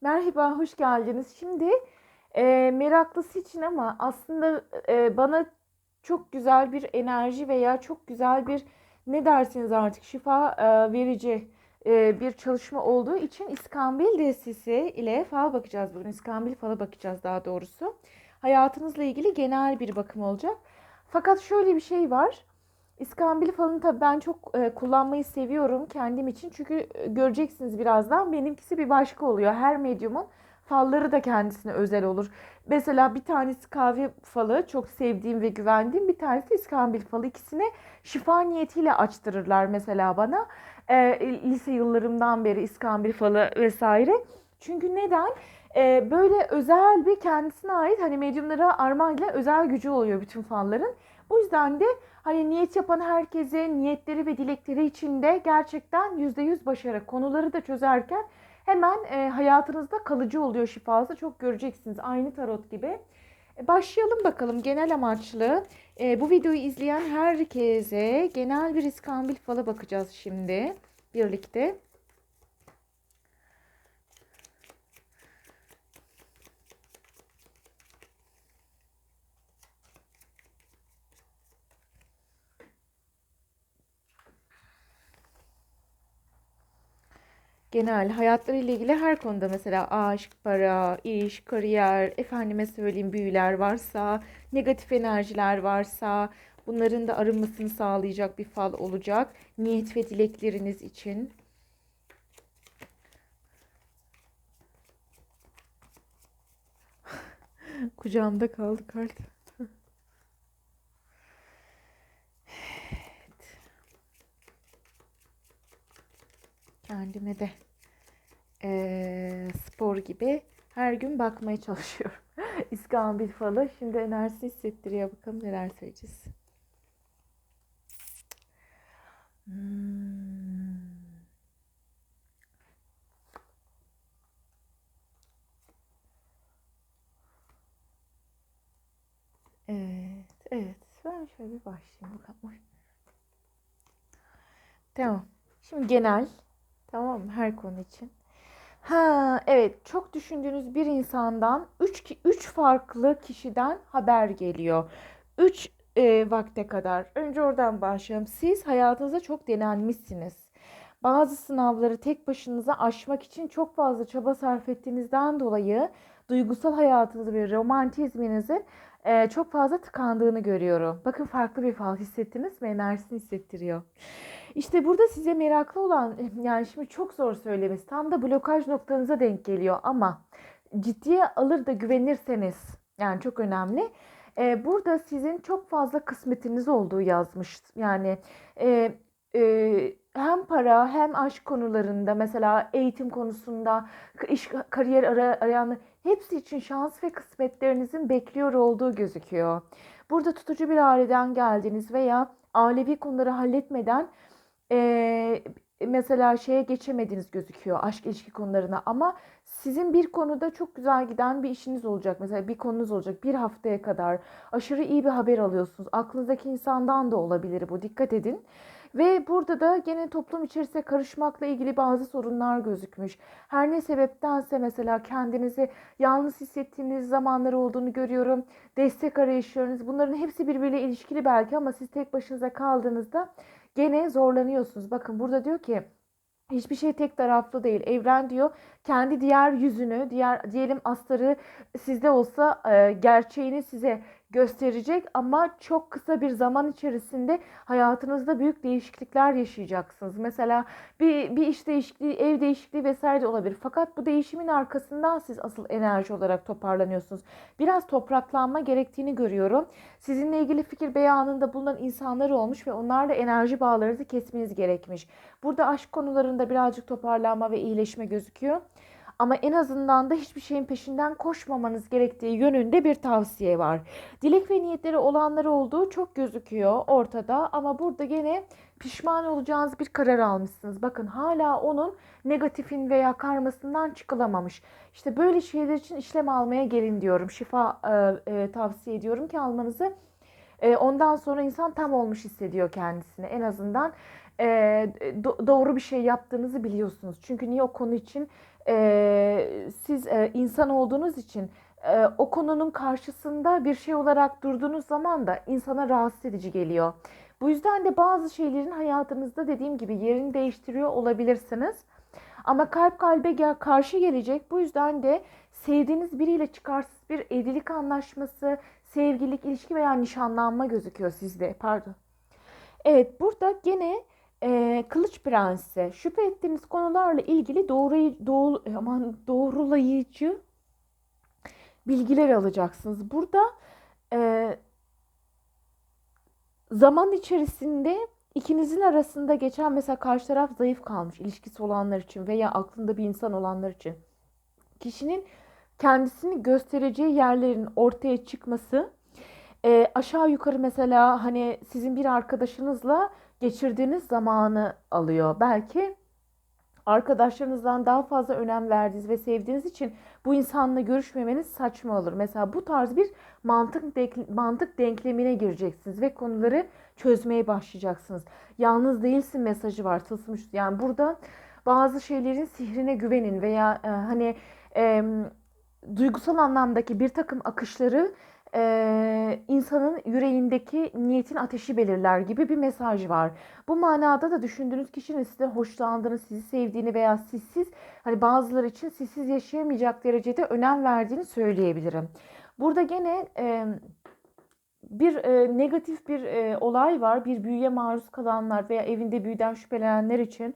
Merhaba, hoş geldiniz. Şimdi e, meraklısı için ama aslında e, bana çok güzel bir enerji veya çok güzel bir ne dersiniz artık şifa e, verici e, bir çalışma olduğu için İskambil destesi ile fal bakacağız bugün. İskambil falı bakacağız daha doğrusu. Hayatınızla ilgili genel bir bakım olacak. Fakat şöyle bir şey var. İskambil falını tabii ben çok e, kullanmayı seviyorum kendim için. Çünkü e, göreceksiniz birazdan benimkisi bir başka oluyor. Her medyumun falları da kendisine özel olur. Mesela bir tanesi kahve falı çok sevdiğim ve güvendiğim bir tanesi İskambil falı. İkisini şifa niyetiyle açtırırlar mesela bana. E, lise yıllarımdan beri İskambil falı vesaire. Çünkü neden? E, böyle özel bir kendisine ait hani medyumlara armağanla özel gücü oluyor bütün falların. Bu yüzden de Hani niyet yapan herkese niyetleri ve dilekleri içinde gerçekten %100 başarı konuları da çözerken hemen e, hayatınızda kalıcı oluyor şifası. Çok göreceksiniz aynı tarot gibi. E, başlayalım bakalım genel amaçlı. E, bu videoyu izleyen herkese genel bir iskambil falı bakacağız şimdi birlikte. Genel hayatlarıyla ilgili her konuda mesela aşk, para, iş, kariyer, efendime söyleyeyim büyüler varsa, negatif enerjiler varsa bunların da arınmasını sağlayacak bir fal olacak. Niyet ve dilekleriniz için. Kucağımda kaldı kart. Kendime de e, spor gibi her gün bakmaya çalışıyorum. İskambil falı. Şimdi enerjisi hissettiriyor. Bakalım neler söyleyeceğiz. Hmm. Evet, evet. Ben şöyle bir başlayayım bakalım. Tamam. Şimdi genel Tamam mı? Her konu için. Ha, evet. Çok düşündüğünüz bir insandan 3 3 farklı kişiden haber geliyor. 3 e, vakte kadar. Önce oradan başlayalım. Siz hayatınızda çok denenmişsiniz. Bazı sınavları tek başınıza aşmak için çok fazla çaba sarf ettiğinizden dolayı duygusal hayatınızı ve romantizminizin e, çok fazla tıkandığını görüyorum. Bakın farklı bir fal hissettiniz mi? Enerjisini hissettiriyor. İşte burada size meraklı olan yani şimdi çok zor söylemesi tam da blokaj noktanıza denk geliyor ama ciddiye alır da güvenirseniz yani çok önemli. Ee, burada sizin çok fazla kısmetiniz olduğu yazmış. Yani e, e, hem para hem aşk konularında mesela eğitim konusunda iş kariyer arayan hepsi için şans ve kısmetlerinizin bekliyor olduğu gözüküyor. Burada tutucu bir aileden geldiniz veya ailevi konuları halletmeden e, mesela şeye geçemediniz gözüküyor aşk ilişki konularına ama sizin bir konuda çok güzel giden bir işiniz olacak. Mesela bir konunuz olacak bir haftaya kadar aşırı iyi bir haber alıyorsunuz. Aklınızdaki insandan da olabilir bu dikkat edin. Ve burada da gene toplum içerisinde karışmakla ilgili bazı sorunlar gözükmüş. Her ne sebeptense mesela kendinizi yalnız hissettiğiniz zamanlar olduğunu görüyorum. Destek arayışlarınız bunların hepsi birbiriyle ilişkili belki ama siz tek başınıza kaldığınızda gene zorlanıyorsunuz. Bakın burada diyor ki Hiçbir şey tek taraflı değil. Evren diyor kendi diğer yüzünü, diğer diyelim astarı sizde olsa e, gerçeğini size gösterecek ama çok kısa bir zaman içerisinde hayatınızda büyük değişiklikler yaşayacaksınız. Mesela bir, bir iş değişikliği, ev değişikliği vesaire de olabilir. Fakat bu değişimin arkasından siz asıl enerji olarak toparlanıyorsunuz. Biraz topraklanma gerektiğini görüyorum. Sizinle ilgili fikir beyanında bulunan insanlar olmuş ve onlarla enerji bağlarınızı kesmeniz gerekmiş. Burada aşk konularında birazcık toparlanma ve iyileşme gözüküyor. Ama en azından da hiçbir şeyin peşinden koşmamanız gerektiği yönünde bir tavsiye var. Dilek ve niyetleri olanlar olduğu çok gözüküyor ortada ama burada gene pişman olacağınız bir karar almışsınız. Bakın hala onun negatifin veya karmasından çıkılamamış. İşte böyle şeyler için işlem almaya gelin diyorum. Şifa e, e, tavsiye ediyorum ki almanızı. E, ondan sonra insan tam olmuş hissediyor kendisini. En azından e, do- doğru bir şey yaptığınızı biliyorsunuz. Çünkü niye o konu için e, siz e, insan olduğunuz için e, o konunun karşısında bir şey olarak durduğunuz zaman da insana rahatsız edici geliyor. Bu yüzden de bazı şeylerin hayatınızda dediğim gibi yerini değiştiriyor olabilirsiniz. Ama kalp kalbe gel karşı gelecek. Bu yüzden de sevdiğiniz biriyle çıkarsız bir evlilik anlaşması, sevgililik, ilişki veya nişanlanma gözüküyor sizde. Pardon. Evet burada gene e, Kılıç Prensi şüphe ettiğiniz konularla ilgili doğru, doğru, aman, doğrulayıcı bilgiler alacaksınız. Burada e, zaman içerisinde ikinizin arasında geçen mesela karşı taraf zayıf kalmış ilişkisi olanlar için veya aklında bir insan olanlar için kişinin kendisini göstereceği yerlerin ortaya çıkması e, aşağı yukarı mesela hani sizin bir arkadaşınızla geçirdiğiniz zamanı alıyor. Belki arkadaşlarınızdan daha fazla önem verdiğiniz ve sevdiğiniz için bu insanla görüşmemeniz saçma olur. Mesela bu tarz bir mantık mantık denklemine gireceksiniz ve konuları çözmeye başlayacaksınız. Yalnız değilsin mesajı var tılsmış. Yani burada bazı şeylerin sihrine güvenin veya e, hani e, duygusal anlamdaki bir takım akışları e, insanın yüreğindeki niyetin ateşi belirler gibi bir mesaj var. Bu manada da düşündüğünüz kişinin size hoşlandığını, sizi sevdiğini veya sizsiz hani bazıları için sizsiz yaşayamayacak derecede önem verdiğini söyleyebilirim. Burada gene e, bir e, negatif bir e, olay var. Bir büyüye maruz kalanlar veya evinde büyüden şüphelenenler için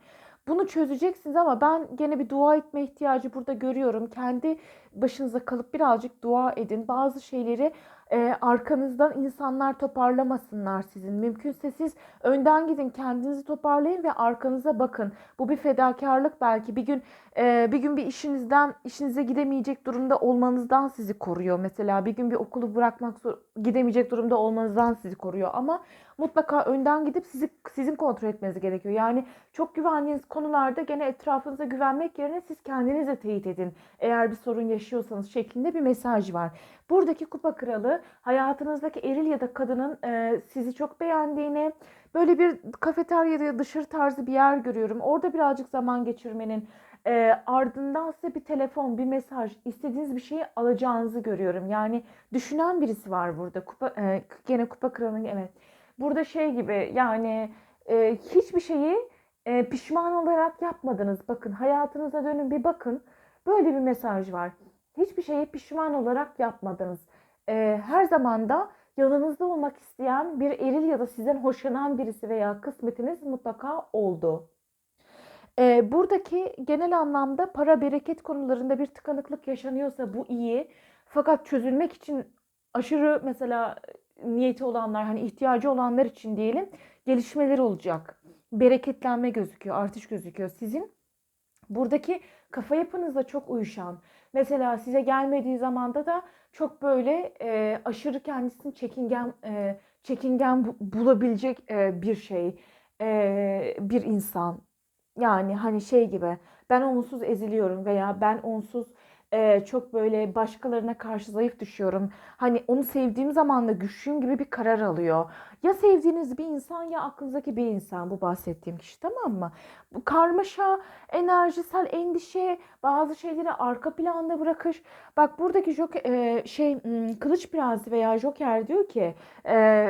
bunu çözeceksiniz ama ben gene bir dua etme ihtiyacı burada görüyorum. Kendi başınıza kalıp birazcık dua edin. Bazı şeyleri e, arkanızdan insanlar toparlamasınlar sizin. Mümkünse siz önden gidin kendinizi toparlayın ve arkanıza bakın. Bu bir fedakarlık belki bir gün e, bir gün bir işinizden işinize gidemeyecek durumda olmanızdan sizi koruyor. Mesela bir gün bir okulu bırakmak gidemeyecek durumda olmanızdan sizi koruyor. Ama mutlaka önden gidip sizi sizin kontrol etmeniz gerekiyor. Yani çok güvendiğiniz konularda gene etrafınıza güvenmek yerine siz kendinize teyit edin. Eğer bir sorun yaşıyorsanız şeklinde bir mesaj var. Buradaki kupa kralı hayatınızdaki eril ya da kadının e, sizi çok beğendiğini, böyle bir kafeteryada ya dışarı tarzı bir yer görüyorum. Orada birazcık zaman geçirmenin e, ardından size bir telefon, bir mesaj, istediğiniz bir şeyi alacağınızı görüyorum. Yani düşünen birisi var burada. Kupa, e, gene kupa kralının evet. Burada şey gibi yani e, hiçbir şeyi e, pişman olarak yapmadınız. Bakın hayatınıza dönün bir bakın. Böyle bir mesaj var. Hiçbir şeyi pişman olarak yapmadınız. E, her zaman da yanınızda olmak isteyen bir eril ya da sizden hoşlanan birisi veya kısmetiniz mutlaka oldu. E, buradaki genel anlamda para bereket konularında bir tıkanıklık yaşanıyorsa bu iyi. Fakat çözülmek için aşırı mesela niyeti olanlar hani ihtiyacı olanlar için diyelim gelişmeler olacak. Bereketlenme gözüküyor, artış gözüküyor. Sizin buradaki kafa yapınızla çok uyuşan. Mesela size gelmediği zamanda da çok böyle e, aşırı kendisini çekingen e, çekingen bu, bulabilecek e, bir şey, e, bir insan. Yani hani şey gibi ben onsuz eziliyorum veya ben onsuz e, çok böyle başkalarına karşı zayıf düşüyorum. Hani onu sevdiğim zaman da güçlüyüm gibi bir karar alıyor. Ya sevdiğiniz bir insan ya aklınızdaki bir insan bu bahsettiğim kişi tamam mı? Bu karmaşa, enerjisel endişe, bazı şeyleri arka planda bırakış. Bak buradaki Joker, e, şey Kılıç Prensi veya Joker diyor ki e,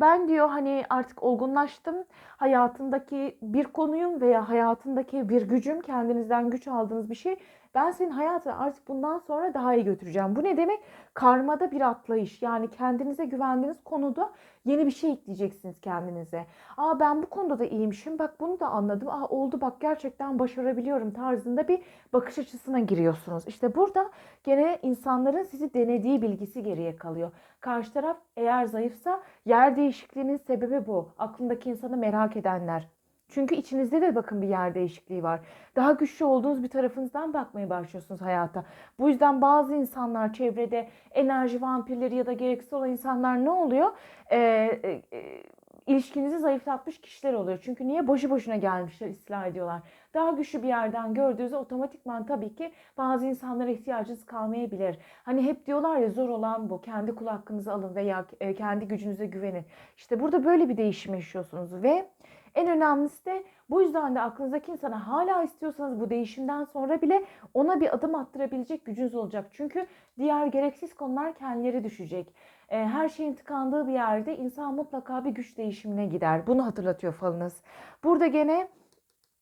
ben diyor hani artık olgunlaştım. Hayatındaki bir konuyum veya hayatındaki bir gücüm kendinizden güç aldığınız bir şey ben senin hayatını artık bundan sonra daha iyi götüreceğim. Bu ne demek? Karmada bir atlayış. Yani kendinize güvendiğiniz konuda yeni bir şey ekleyeceksiniz kendinize. Aa ben bu konuda da iyiymişim. Bak bunu da anladım. Aa oldu bak gerçekten başarabiliyorum tarzında bir bakış açısına giriyorsunuz. İşte burada gene insanların sizi denediği bilgisi geriye kalıyor. Karşı taraf eğer zayıfsa yer değişikliğinin sebebi bu. Aklındaki insanı merak edenler. Çünkü içinizde de bakın bir yer değişikliği var. Daha güçlü olduğunuz bir tarafınızdan bakmaya başlıyorsunuz hayata. Bu yüzden bazı insanlar çevrede enerji vampirleri ya da gereksiz olan insanlar ne oluyor? Ee, e, e, ilişkinizi zayıflatmış kişiler oluyor. Çünkü niye? Boşu boşuna gelmişler, ıslah ediyorlar. Daha güçlü bir yerden gördüğünüzde otomatikman tabii ki bazı insanlara ihtiyacınız kalmayabilir. Hani hep diyorlar ya zor olan bu. Kendi kul hakkınızı alın veya e, kendi gücünüze güvenin. İşte burada böyle bir değişim yaşıyorsunuz ve En önemlisi de bu yüzden de aklınızdaki insana hala istiyorsanız bu değişimden sonra bile ona bir adım attırabilecek gücünüz olacak. Çünkü diğer gereksiz konular kendileri düşecek. E, her şeyin tıkandığı bir yerde insan mutlaka bir güç değişimine gider. Bunu hatırlatıyor falınız. Burada gene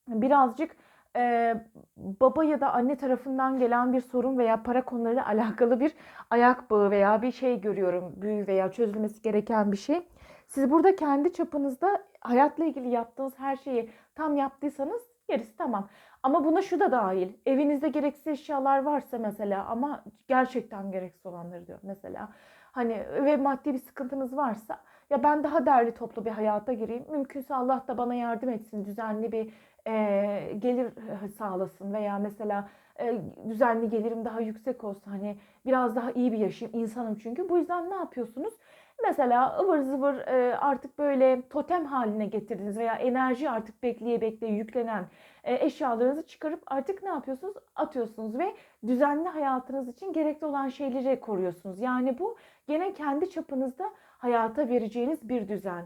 birazcık e, baba ya da anne tarafından gelen bir sorun veya para konularıyla alakalı bir ayak bağı veya bir şey görüyorum. Büyü veya çözülmesi gereken bir şey. Siz burada kendi çapınızda hayatla ilgili yaptığınız her şeyi tam yaptıysanız gerisi tamam. Ama buna şu da dahil. Evinizde gereksiz eşyalar varsa mesela ama gerçekten gereksiz olanları diyor mesela. Hani ve maddi bir sıkıntınız varsa ya ben daha değerli toplu bir hayata gireyim. Mümkünse Allah da bana yardım etsin. Düzenli bir e, gelir sağlasın veya mesela e, düzenli gelirim daha yüksek olsa hani biraz daha iyi bir yaşayayım insanım çünkü. Bu yüzden ne yapıyorsunuz? Mesela ıvır zıvır e, artık böyle totem haline getirdiniz veya enerji artık bekleye bekleye yüklenen e, eşyalarınızı çıkarıp artık ne yapıyorsunuz? Atıyorsunuz ve düzenli hayatınız için gerekli olan şeyleri koruyorsunuz. Yani bu gene kendi çapınızda hayata vereceğiniz bir düzen.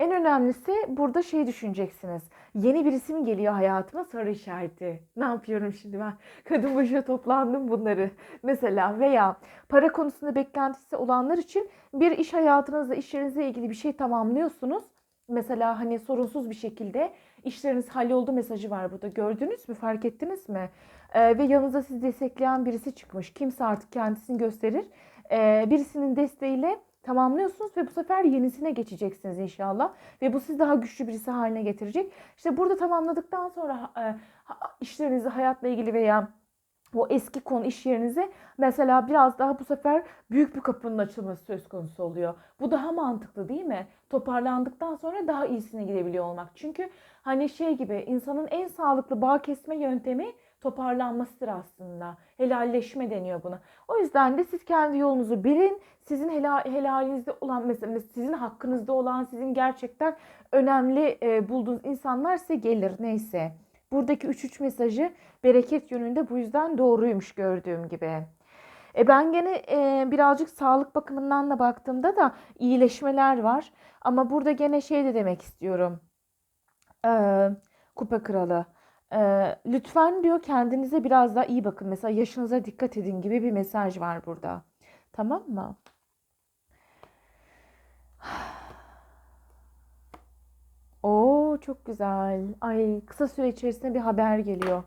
En önemlisi burada şey düşüneceksiniz. Yeni birisi mi geliyor hayatıma soru işareti. Ne yapıyorum şimdi ben? Kadın başına toplandım bunları. Mesela veya para konusunda beklentisi olanlar için bir iş hayatınızda işlerinizle ilgili bir şey tamamlıyorsunuz. Mesela hani sorunsuz bir şekilde işleriniz halloldu mesajı var burada. Gördünüz mü? Fark ettiniz mi? Ee, ve yanınıza sizi destekleyen birisi çıkmış. Kimse artık kendisini gösterir. Ee, birisinin desteğiyle tamamlıyorsunuz ve bu sefer yenisine geçeceksiniz inşallah. Ve bu sizi daha güçlü birisi haline getirecek. İşte burada tamamladıktan sonra e, işlerinizi hayatla ilgili veya o eski konu iş yerinize mesela biraz daha bu sefer büyük bir kapının açılması söz konusu oluyor. Bu daha mantıklı değil mi? Toparlandıktan sonra daha iyisine gidebiliyor olmak. Çünkü hani şey gibi insanın en sağlıklı bağ kesme yöntemi toparlanmasıdır aslında. Helalleşme deniyor buna. O yüzden de siz kendi yolunuzu bilin. Sizin helal, helalinizde olan mesela sizin hakkınızda olan sizin gerçekten önemli e, bulduğunuz insanlar size gelir neyse. Buradaki 3-3 mesajı bereket yönünde bu yüzden doğruymuş gördüğüm gibi. E ben gene e, birazcık sağlık bakımından da baktığımda da iyileşmeler var. Ama burada gene şey de demek istiyorum. E, kupa kralı. E, lütfen diyor kendinize biraz daha iyi bakın. Mesela yaşınıza dikkat edin gibi bir mesaj var burada. Tamam mı? Oo çok güzel. Ay kısa süre içerisinde bir haber geliyor.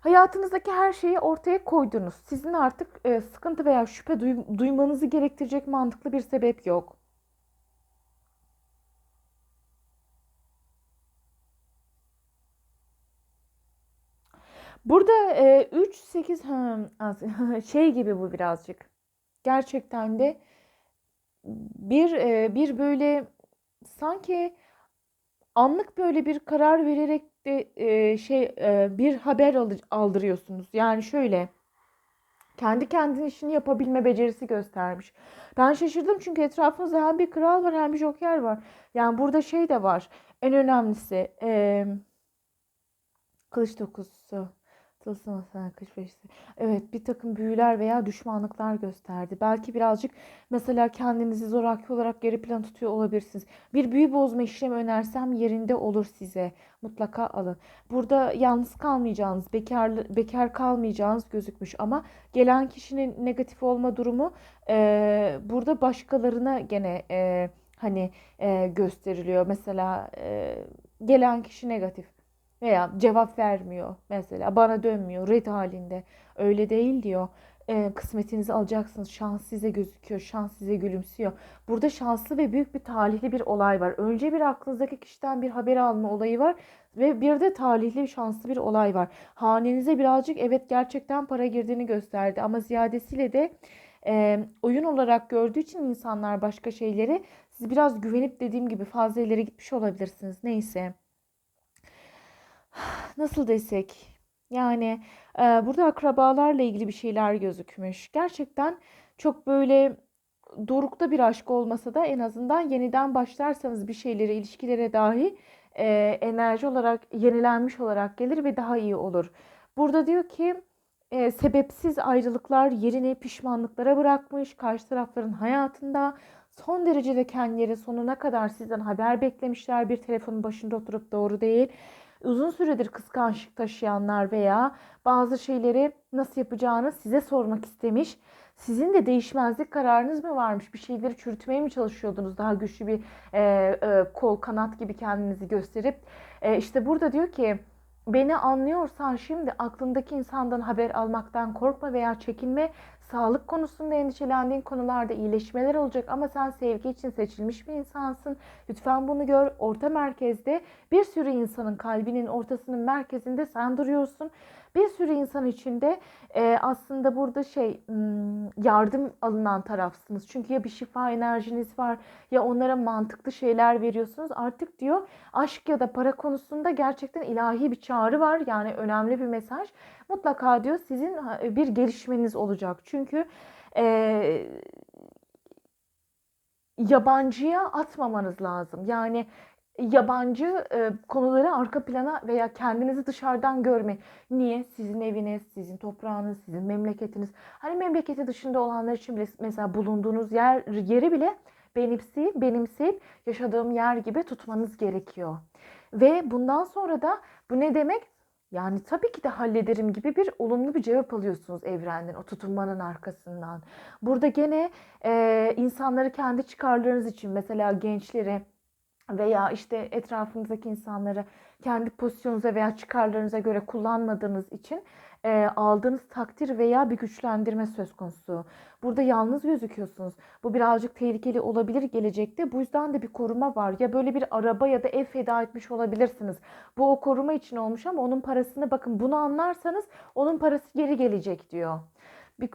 Hayatınızdaki her şeyi ortaya koydunuz. Sizin artık e, sıkıntı veya şüphe duy- duymanızı gerektirecek mantıklı bir sebep yok. Burada e, 3 8 ha, şey gibi bu birazcık. Gerçekten de bir e, bir böyle sanki anlık böyle bir karar vererek de e, şey e, bir haber aldırıyorsunuz. Yani şöyle kendi kendine işini yapabilme becerisi göstermiş. Ben şaşırdım çünkü etrafımızda hem bir kral var hem bir joker var. Yani burada şey de var. En önemlisi e, kılıç dokuzusu. Tılsım sana kış beşisi. Evet bir takım büyüler veya düşmanlıklar gösterdi. Belki birazcık mesela kendinizi zoraki olarak geri plan tutuyor olabilirsiniz. Bir büyü bozma işlemi önersem yerinde olur size. Mutlaka alın. Burada yalnız kalmayacağınız, bekar, bekar kalmayacağınız gözükmüş ama gelen kişinin negatif olma durumu e, burada başkalarına gene e, hani e, gösteriliyor. Mesela e, gelen kişi negatif veya cevap vermiyor mesela bana dönmüyor red halinde. Öyle değil diyor. E, kısmetinizi alacaksınız şans size gözüküyor şans size gülümsüyor. Burada şanslı ve büyük bir talihli bir olay var. Önce bir aklınızdaki kişiden bir haber alma olayı var ve bir de talihli şanslı bir olay var. Hanenize birazcık evet gerçekten para girdiğini gösterdi ama ziyadesiyle de e, oyun olarak gördüğü için insanlar başka şeyleri siz biraz güvenip dediğim gibi fazla ileri gitmiş olabilirsiniz. Neyse nasıl desek yani e, burada akrabalarla ilgili bir şeyler gözükmüş. Gerçekten çok böyle dorukta bir aşk olmasa da en azından yeniden başlarsanız bir şeylere, ilişkilere dahi e, enerji olarak yenilenmiş olarak gelir ve daha iyi olur. Burada diyor ki e, sebepsiz ayrılıklar yerini pişmanlıklara bırakmış karşı tarafların hayatında Son derecede kendileri sonuna kadar sizden haber beklemişler. Bir telefonun başında oturup doğru değil. Uzun süredir kıskançlık taşıyanlar veya bazı şeyleri nasıl yapacağını size sormak istemiş. Sizin de değişmezlik kararınız mı varmış? Bir şeyleri çürütmeye mi çalışıyordunuz? Daha güçlü bir e, e, kol kanat gibi kendinizi gösterip. E, işte burada diyor ki beni anlıyorsan şimdi aklındaki insandan haber almaktan korkma veya çekinme. Sağlık konusunda endişelendiğin konularda iyileşmeler olacak ama sen sevgi için seçilmiş bir insansın. Lütfen bunu gör. Orta merkezde bir sürü insanın kalbinin ortasının merkezinde sen duruyorsun. Bir sürü insan içinde e, aslında burada şey yardım alınan tarafsınız. Çünkü ya bir şifa enerjiniz var ya onlara mantıklı şeyler veriyorsunuz. Artık diyor aşk ya da para konusunda gerçekten ilahi bir çağrı var. Yani önemli bir mesaj. Mutlaka diyor sizin bir gelişmeniz olacak. Çünkü e, yabancıya atmamanız lazım. Yani yabancı e, konuları arka plana veya kendinizi dışarıdan görme. Niye? Sizin eviniz, sizin toprağınız, sizin memleketiniz. Hani memleketi dışında olanlar için bile mesela bulunduğunuz yer yeri bile benimseyip, benimseyip yaşadığım yer gibi tutmanız gerekiyor. Ve bundan sonra da bu ne demek? Yani tabii ki de hallederim gibi bir olumlu bir cevap alıyorsunuz evrenden, o tutunmanın arkasından. Burada gene e, insanları kendi çıkarlarınız için mesela gençleri veya işte etrafınızdaki insanları kendi pozisyonunuza veya çıkarlarınıza göre kullanmadığınız için e, aldığınız takdir veya bir güçlendirme söz konusu. Burada yalnız gözüküyorsunuz. Bu birazcık tehlikeli olabilir gelecekte. Bu yüzden de bir koruma var. Ya böyle bir araba ya da ev feda etmiş olabilirsiniz. Bu o koruma için olmuş ama onun parasını bakın bunu anlarsanız onun parası geri gelecek diyor. Bir,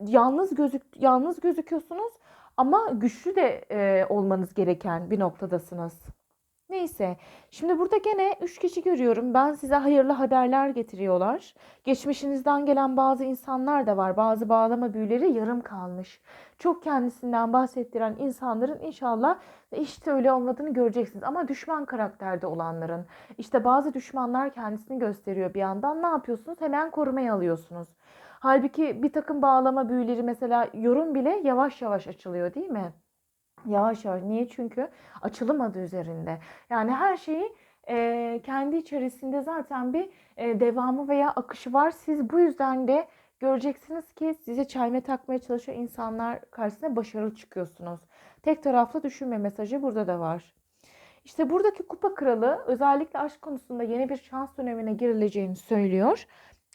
yalnız gözük yalnız gözüküyorsunuz ama güçlü de e, olmanız gereken bir noktadasınız. Neyse. Şimdi burada gene 3 kişi görüyorum. Ben size hayırlı haberler getiriyorlar. Geçmişinizden gelen bazı insanlar da var. Bazı bağlama büyüleri yarım kalmış. Çok kendisinden bahsettiren insanların inşallah işte öyle olmadığını göreceksiniz. Ama düşman karakterde olanların. işte bazı düşmanlar kendisini gösteriyor bir yandan. Ne yapıyorsunuz? Hemen korumaya alıyorsunuz. Halbuki bir takım bağlama büyüleri mesela yorum bile yavaş yavaş açılıyor değil mi? Yavaş yavaş. Niye? Çünkü açılım üzerinde. Yani her şeyi e, kendi içerisinde zaten bir e, devamı veya akışı var. Siz bu yüzden de göreceksiniz ki size çelme takmaya çalışan insanlar karşısında başarılı çıkıyorsunuz. Tek taraflı düşünme mesajı burada da var. İşte buradaki kupa kralı özellikle aşk konusunda yeni bir şans dönemine girileceğini söylüyor.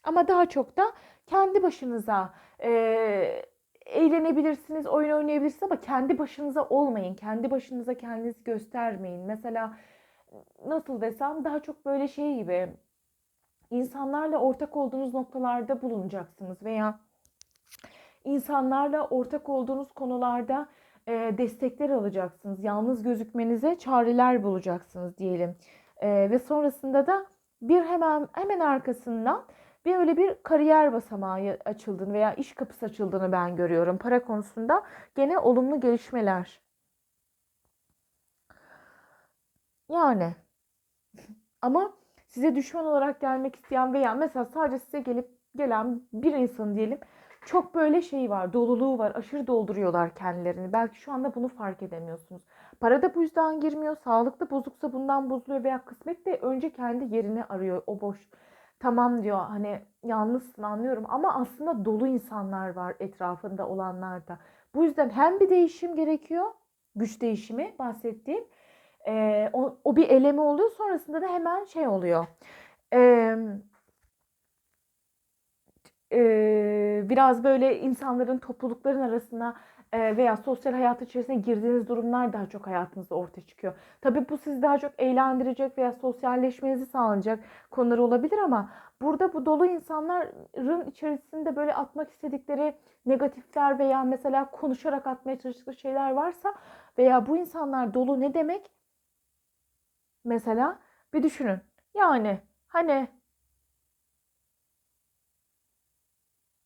Ama daha çok da kendi başınıza e, eğlenebilirsiniz, oyun oynayabilirsiniz ama kendi başınıza olmayın. Kendi başınıza kendinizi göstermeyin. Mesela nasıl desem daha çok böyle şey gibi insanlarla ortak olduğunuz noktalarda bulunacaksınız veya insanlarla ortak olduğunuz konularda e, destekler alacaksınız. Yalnız gözükmenize çareler bulacaksınız diyelim. E, ve sonrasında da bir hemen hemen arkasından bir öyle bir kariyer basamağı açıldığını veya iş kapısı açıldığını ben görüyorum. Para konusunda gene olumlu gelişmeler. Yani ama size düşman olarak gelmek isteyen veya mesela sadece size gelip gelen bir insan diyelim çok böyle şeyi var, doluluğu var, aşırı dolduruyorlar kendilerini. Belki şu anda bunu fark edemiyorsunuz. Para da bu yüzden girmiyor, sağlık da bozuksa bundan bozuluyor veya kısmet de önce kendi yerini arıyor o boş tamam diyor hani yalnızsın anlıyorum ama aslında dolu insanlar var etrafında olanlar da. Bu yüzden hem bir değişim gerekiyor, güç değişimi bahsettiğim. E, o, o bir eleme oluyor sonrasında da hemen şey oluyor. E, e, biraz böyle insanların toplulukların arasına veya sosyal hayat içerisine girdiğiniz durumlar daha çok hayatınızda ortaya çıkıyor. Tabii bu sizi daha çok eğlendirecek veya sosyalleşmenizi sağlayacak konular olabilir ama burada bu dolu insanların içerisinde böyle atmak istedikleri negatifler veya mesela konuşarak atmaya çalıştıkları şeyler varsa veya bu insanlar dolu ne demek? Mesela bir düşünün. Yani hani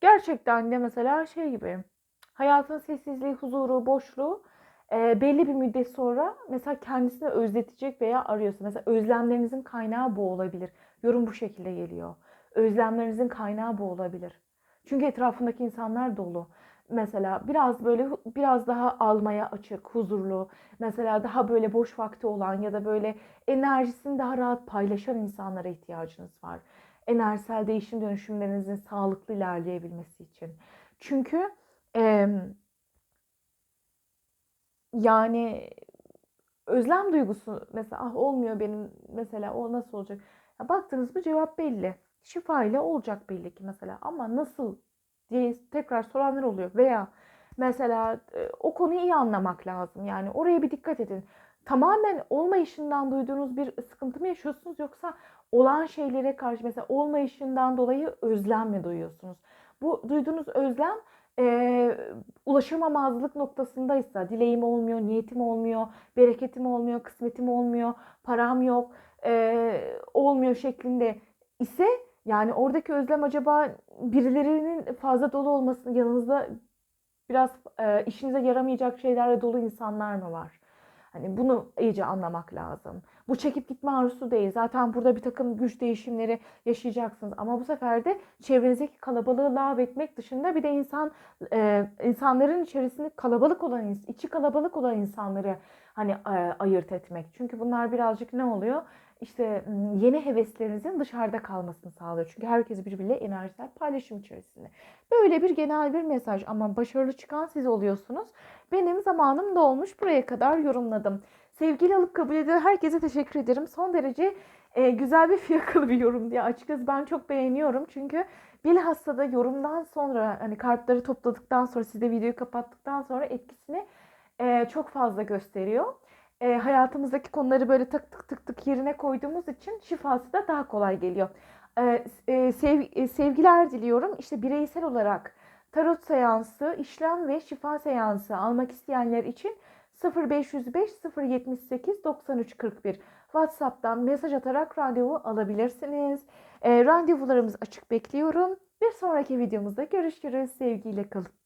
gerçekten de mesela şey gibi hayatın sessizliği, huzuru, boşluğu e, belli bir müddet sonra mesela kendisini özletecek veya arıyorsa. Mesela özlemlerinizin kaynağı bu olabilir. Yorum bu şekilde geliyor. Özlemlerinizin kaynağı bu olabilir. Çünkü etrafındaki insanlar dolu. mesela biraz böyle biraz daha almaya açık, huzurlu, mesela daha böyle boş vakti olan ya da böyle enerjisini daha rahat paylaşan insanlara ihtiyacınız var. Enerjisel değişim dönüşümlerinizin sağlıklı ilerleyebilmesi için. Çünkü em, yani özlem duygusu mesela ah olmuyor benim mesela o nasıl olacak? Ya baktınız mı cevap belli. Şifa ile olacak belli ki mesela ama nasıl diye tekrar soranlar oluyor veya mesela o konuyu iyi anlamak lazım. Yani oraya bir dikkat edin. Tamamen olmayışından duyduğunuz bir sıkıntı mı yaşıyorsunuz yoksa olan şeylere karşı mesela olmayışından dolayı özlem mi duyuyorsunuz? Bu duyduğunuz özlem e, ulaşamamazlık noktasındaysa dileğim olmuyor, niyetim olmuyor, bereketim olmuyor, kısmetim olmuyor, param yok, e, olmuyor şeklinde ise yani oradaki özlem acaba birilerinin fazla dolu olması yanınızda biraz e, işinize yaramayacak şeylerle dolu insanlar mı var? Hani bunu iyice anlamak lazım. Bu çekip gitme arzusu değil. Zaten burada bir takım güç değişimleri yaşayacaksınız. Ama bu sefer de çevrenizdeki kalabalığı lağvetmek dışında bir de insan e, insanların içerisinde kalabalık olan, içi kalabalık olan insanları hani e, ayırt etmek. Çünkü bunlar birazcık ne oluyor? İşte m, yeni heveslerinizin dışarıda kalmasını sağlıyor. Çünkü herkes birbiriyle enerjisel paylaşım içerisinde. Böyle bir genel bir mesaj ama başarılı çıkan siz oluyorsunuz. Benim zamanım dolmuş. Buraya kadar yorumladım. Sevgili alıp kabul eden herkese teşekkür ederim. Son derece e, güzel ve fiyakalı bir yorum diye açıkçası ben çok beğeniyorum. Çünkü bilhassa da yorumdan sonra hani kartları topladıktan sonra siz de videoyu kapattıktan sonra etkisini e, çok fazla gösteriyor. E, hayatımızdaki konuları böyle tık tık tık tık yerine koyduğumuz için şifası da daha kolay geliyor. E, e, sev, e, sevgiler diliyorum. İşte bireysel olarak tarot seansı, işlem ve şifa seansı almak isteyenler için 0505 078 93 41 WhatsApp'tan mesaj atarak randevu alabilirsiniz. E, randevularımız açık bekliyorum. Bir sonraki videomuzda görüşürüz. Sevgiyle kalın.